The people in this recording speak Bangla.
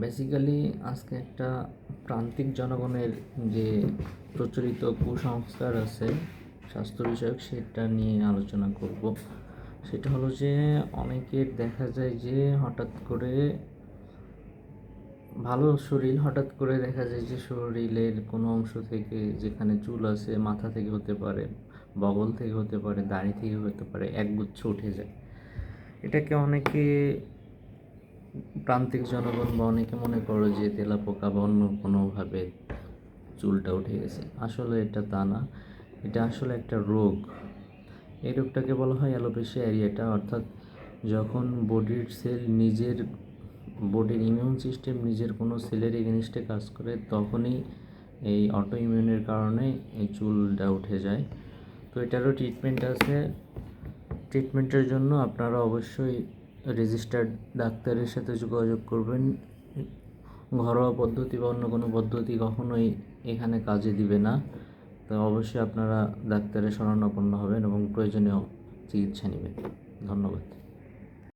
বেসিক্যালি আজকে একটা প্রান্তিক জনগণের যে প্রচলিত কুসংস্কার আছে, স্বাস্থ্য বিষয়ক, সেটা নিয়ে আলোচনা করব। সেটা হলো যে অনেকের দেখা যায় যে হঠাৎ করে ভালো শরীর, হঠাৎ করে দেখা যায় যে শরীরের কোনো অংশ থেকে যেখানে চুল আছে, মাথা থেকে হতে পারে, বগল থেকে হতে পারে, দাড়ি থেকে হতে পারে, একগুচ্ছ উঠে যায়। এটাকে অনেকে প্রান্তিক জনগণ বা অনেকে মনে করো যে তেলাপোকা বা অন্য কোনোভাবে চুলটা উঠে গেছে। আসলে এটা তা না। এটা আসলে একটা রোগ। এই রোগটাকে বলা হয় অ্যালোপেশিয়া এরিয়াটা। অর্থাৎ যখন বডির সেল নিজের, বডির ইমিউন সিস্টেম নিজের কোনো সেলের এগেনিস্টে কাজ করে, তখনই এই অটো ইমিউনের কারণে এই চুলটা উঠে যায়। তো এটারও ট্রিটমেন্ট আছে। ট্রিটমেন্টের জন্য আপনারা অবশ্যই রেজিস্টার্ড ডাক্তারের সাথে যোগাযোগ করবেন। ঘরোয়া পদ্ধতি বা অন্য কোনো পদ্ধতি কখনোই এখানে কাজে দিবে না। তো অবশ্যই আপনারা ডাক্তারের শরণাপন্ন হবেন এবং প্রয়োজনীয় চিকিৎসা নেবেন। ধন্যবাদ।